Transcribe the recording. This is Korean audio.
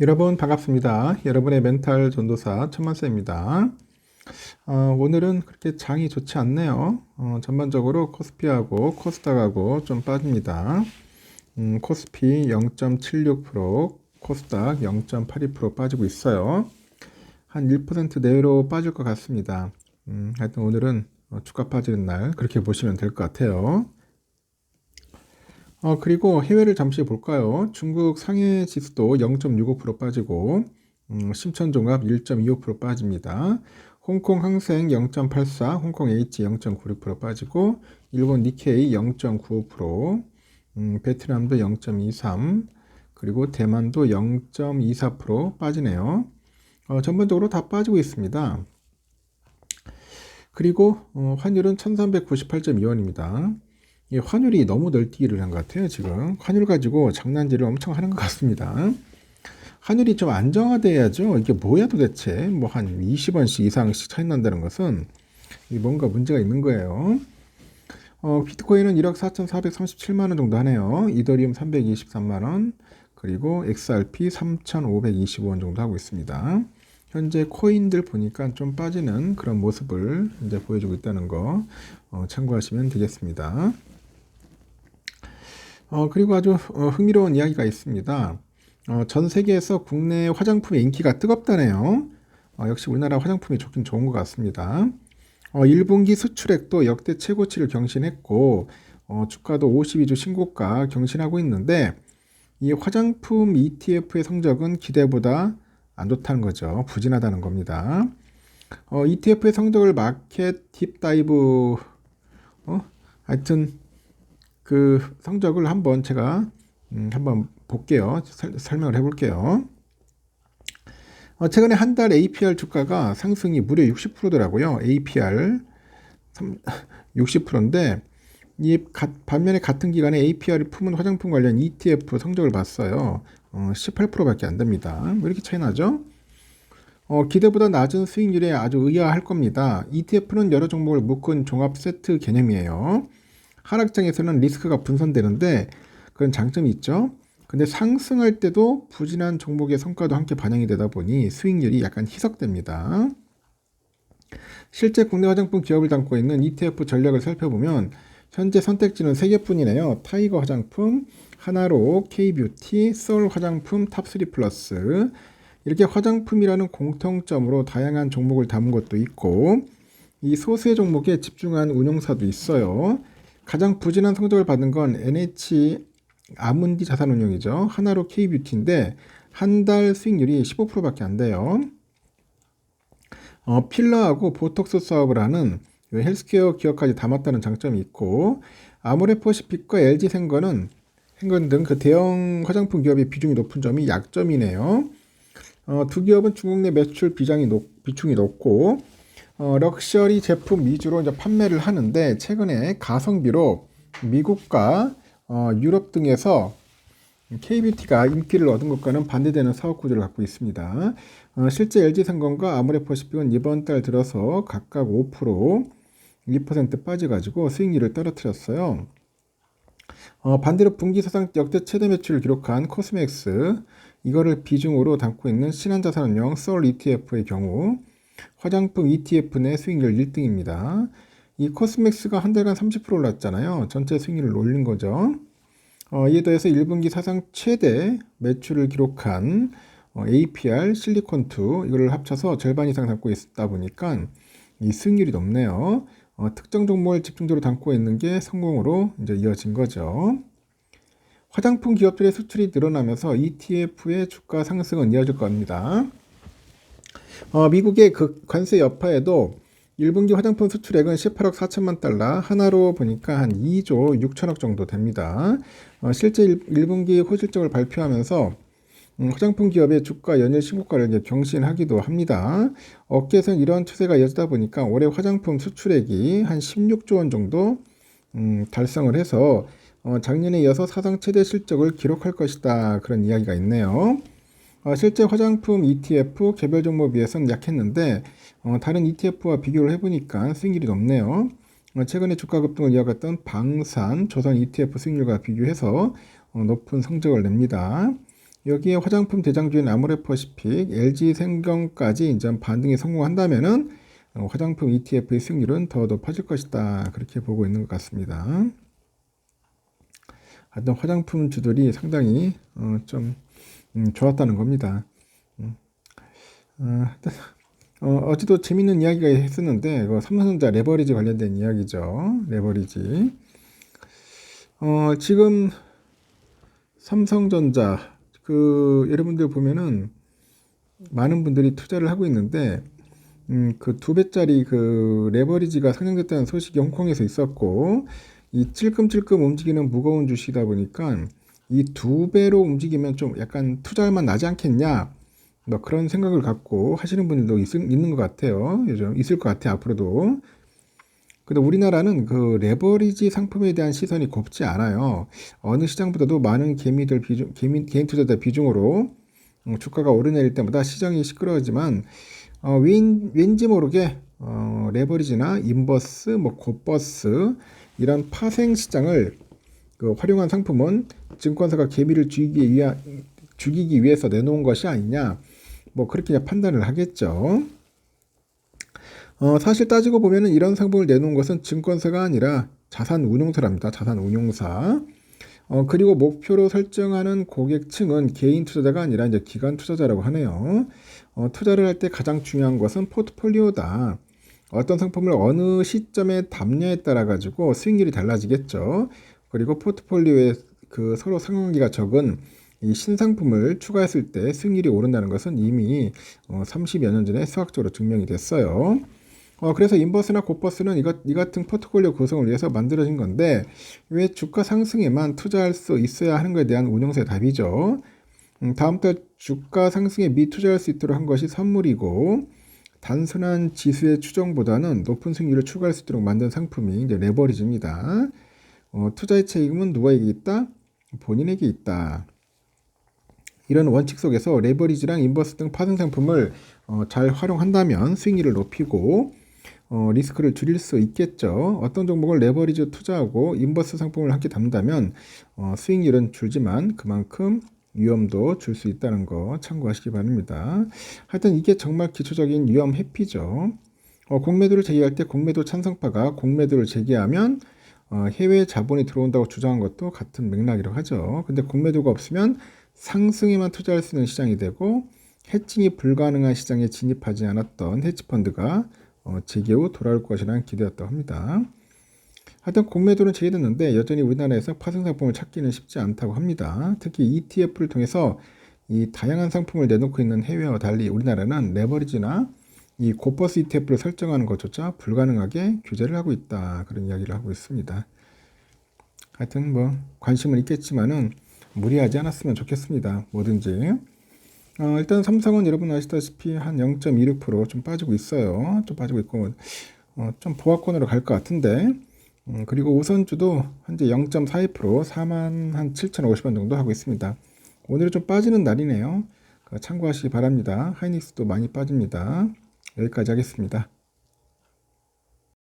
여러분 반갑습니다. 여러분의 멘탈 전도사 천만세입니다. 어, 오늘은 그렇게 장이 좋지 않네요. 어, 전반적으로 코스피하고 코스닥하고 좀 빠집니다. 음, 코스피 0.76%, 코스닥 0.82% 빠지고 있어요. 한 1% 내외로 빠질 것 같습니다. 음, 하여튼 오늘은 어, 주가 빠지는 날 그렇게 보시면 될 것 같아요. 어, 그리고 해외를 잠시 볼까요? 중국 상해 지수도 0.65% 빠지고, 음, 심천종합 1.25% 빠집니다. 홍콩 항생 0.84, 홍콩 H 0.96% 빠지고, 일본 니케이 0.95%, 음, 베트남도 0.23, 그리고 대만도 0.24% 빠지네요. 어, 전반적으로 다 빠지고 있습니다. 그리고 어, 환율은 1398.2원입니다. 이 환율이 너무 널뛰기를 한 것 같아요, 지금. 환율 가지고 장난질을 엄청 하는 것 같습니다. 환율이 좀 안정화돼야죠. 이게 뭐야 도대체? 뭐 한 20원씩 이상씩 차이 난다는 것은 뭔가 문제가 있는 거예요. 어, 비트코인은 1억 4,437만 원 정도 하네요. 이더리움 323만 원, 그리고 XRP 3,520원 정도 하고 있습니다. 현재 코인들 보니까 좀 빠지는 그런 모습을 이제 보여주고 있다는 거 어, 참고하시면 되겠습니다. 어, 그리고 아주 어, 흥미로운 이야기가 있습니다. 어, 전 세계에서 국내 화장품의 인기가 뜨겁다네요. 어, 역시 우리나라 화장품이 좋긴 좋은 것 같습니다. 어, 1분기 수출액도 역대 최고치를 경신했고 어, 주가도 52주 신고가 경신하고 있는데 이 화장품 ETF의 성적은 기대보다 안 좋다는 거죠. 부진하다는 겁니다. 어, ETF의 성적을 마켓 딥다이브 어? 하여튼 그 성적을 한번 제가 음, 한번 볼게요. 설, 설명을 해볼게요. 어, 최근에 한 달 APR 주가가 상승이 무려 60%더라고요. APR 60%인데 이 가, 반면에 같은 기간에 APR을 품은 화장품 관련 ETF 성적을 봤어요. 어, 18%밖에 안 됩니다. 왜 이렇게 차이 나죠? 어, 기대보다 낮은 수익률에 아주 의아할 겁니다. ETF는 여러 종목을 묶은 종합 세트 개념이에요. 하락장에서는 리스크가 분산되는데 그런 장점이 있죠. 근데 상승할 때도 부진한 종목의 성과도 함께 반영이 되다 보니 수익률이 약간 희석됩니다. 실제 국내 화장품 기업을 담고 있는 ETF 전략을 살펴보면 현재 선택지는 3개뿐이네요. 타이거 화장품, 하나로, K뷰티, 서울 화장품, 탑3 플러스 이렇게 화장품이라는 공통점으로 다양한 종목을 담은 것도 있고 이 소수의 종목에 집중한 운용사도 있어요. 가장 부진한 성적을 받은 건 NH 아문디 자산운용이죠. 하나로 K뷰티인데 한 달 수익률이 15%밖에 안 돼요. 어, 필러하고 보톡스 사업을 하는 헬스케어 기업까지 담았다는 장점이 있고 아모레퍼시픽과 LG생건은 생건 등 그 대형 화장품 기업의 비중이 높은 점이 약점이네요. 어, 두 기업은 중국 내 매출 비장이 높, 비중이 높고 어, 럭셔리 제품 위주로 이제 판매를 하는데 최근에 가성비로 미국과 어, 유럽 등에서 KBT가 인기를 얻은 것과는 반대되는 사업 구조를 갖고 있습니다. 어, 실제 LG생건과 아모레퍼시픽은 이번 달 들어서 각각 5%, 2% 빠져가지고 수익률을 떨어뜨렸어요. 어, 반대로 분기 사상 역대 최대 매출을 기록한 코스맥스 이거를 비중으로 담고 있는 신한자산운용 썰 ETF의 경우 화장품 ETF 내 수익률 1등입니다. 이 코스맥스가 한 달간 30% 올랐잖아요. 전체 수익률을 올린 거죠. 어, 이에 더해서 1분기 사상 최대 매출을 기록한 어, APR, 실리콘2 이거를 합쳐서 절반 이상 담고 있다 보니까 이 수익률이 높네요. 어, 특정 종목을 집중적으로 담고 있는 게 성공으로 이제 이어진 거죠. 화장품 기업들의 수출이 늘어나면서 ETF의 주가 상승은 이어질 겁니다. 어, 미국의 그 관세 여파에도 1분기 화장품 수출액은 18억 4천만 달러, 하나로 보니까 한 2조 6천억 정도 됩니다. 어, 실제 1, 분기 호실적을 발표하면서 음, 화장품 기업의 주가 연일 신고가를 이제 경신하기도 합니다. 업계에서는 이런 추세가 이어지다 보니까 올해 화장품 수출액이 한 16조 원 정도 음, 달성을 해서 어, 작년에 이어서 사상 최대 실적을 기록할 것이다 그런 이야기가 있네요. 어, 실제 화장품 ETF 개별 종목 비해서는 약했는데 어, 다른 ETF와 비교를 해보니까 수익률이 높네요. 어, 최근에 주가 급등을 이어갔던 방산, 조선 ETF 수익률과 비교해서 어, 높은 성적을 냅니다. 여기에 화장품 대장주인 아모레퍼시픽, LG생명까지 이제 반등에 성공한다면은 어, 화장품 ETF의 수익률은 더 높아질 것이다. 그렇게 보고 있는 것 같습니다. 하여튼 화장품 주들이 상당히 어, 좀 음, 좋았다는 겁니다. 음. 어, 하여튼 어, 어제도 재밌는 이야기가 했었는데 그 삼성전자 레버리지 관련된 이야기죠. 레버리지. 어, 지금 삼성전자 그 여러분들 보면은 많은 분들이 투자를 하고 있는데 음, 그 두 배짜리 그 레버리지가 상장됐다는 소식이 홍콩에서 있었고 이 찔끔찔끔 움직이는 무거운 주식이다 보니까 이 두 배로 움직이면 좀 약간 투자할만 나지 않겠냐 뭐 그런 생각을 갖고 하시는 분들도 있, 있는 것 같아요. 요즘 있을 것 같아요. 앞으로도. 근데 우리나라는 그 레버리지 상품에 대한 시선이 곱지 않아요. 어느 시장보다도 많은 개미들 비중, 개미, 개인 투자자 비중으로 음, 주가가 오르내릴 때마다 시장이 시끄러워지만 어, 왠, 왠지 모르게 어, 레버리지나 인버스, 뭐 곱버스 이런 파생 시장을 그 활용한 상품은 증권사가 개미를 죽이기 위하, 죽이기 위해서 내놓은 것이 아니냐. 뭐 그렇게 판단을 하겠죠. 어, 사실 따지고 보면은 이런 상품을 내놓은 것은 증권사가 아니라 자산 운용사랍니다. 자산 운용사. 어, 그리고 목표로 설정하는 고객층은 개인 투자자가 아니라 이제 기관 투자자라고 하네요. 어, 투자를 할 때 가장 중요한 것은 포트폴리오다. 어떤 상품을 어느 시점에 담냐에 따라 가지고 수익률이 달라지겠죠. 그리고 포트폴리오에 그 서로 상관관계가 적은 이 신상품을 추가했을 때 수익률이 오른다는 것은 이미 어, 30여 년 전에 수학적으로 증명이 됐어요. 어, 그래서 인버스나 곱버스는 이것, 이 같은 포트폴리오 구성을 위해서 만들어진 건데 왜 주가 상승에만 투자할 수 있어야 하는 것에 대한 운용사의 답이죠. 음, 다음 달 주가 상승에 미투자할 수 있도록 한 것이 선물이고 단순한 지수의 추정보다는 높은 수익률을 추가할 수 있도록 만든 상품이 이제 레버리지입니다. 어, 투자의 책임은 누구에게 있다? 본인에게 있다. 이런 원칙 속에서 레버리지랑 인버스 등 파생 상품을 어, 잘 활용한다면 수익률을 높이고 어, 리스크를 줄일 수 있겠죠. 어떤 종목을 레버리지 투자하고 인버스 상품을 함께 담는다면 어, 수익률은 줄지만 그만큼 위험도 줄 수 있다는 거 참고하시기 바랍니다. 하여튼 이게 정말 기초적인 위험 회피죠. 어, 공매도를 제기할 때 공매도 찬성파가 공매도를 제기하면 어, 해외 자본이 들어온다고 주장한 것도 같은 맥락이라고 하죠. 근데 공매도가 없으면 상승에만 투자할 수 있는 시장이 되고 해칭이 불가능한 시장에 진입하지 않았던 헤지펀드가 어, 재개 후 돌아올 것이라는 기대였다고 합니다. 하여튼 공매도는 제기됐는데 여전히 우리나라에서 파생 상품을 찾기는 쉽지 않다고 합니다. 특히 ETF를 통해서 이 다양한 상품을 내놓고 있는 해외와 달리 우리나라는 레버리지나 이 고퍼스 ETF를 설정하는 것조차 불가능하게 규제를 하고 있다. 그런 이야기를 하고 있습니다. 하여튼 뭐 관심은 있겠지만은 무리하지 않았으면 좋겠습니다. 뭐든지. 어, 일단 삼성은 여러분 아시다시피 한 0.26%좀 빠지고 있어요. 좀 빠지고 있고 어, 좀 보합권으로 갈 것 같은데 음, 그리고 우선주도 현재 0.42% 4만 한 7,050원 정도 하고 있습니다. 오늘은 좀 빠지는 날이네요. 참고하시기 바랍니다. 하이닉스도 많이 빠집니다. 여기까지 하겠습니다.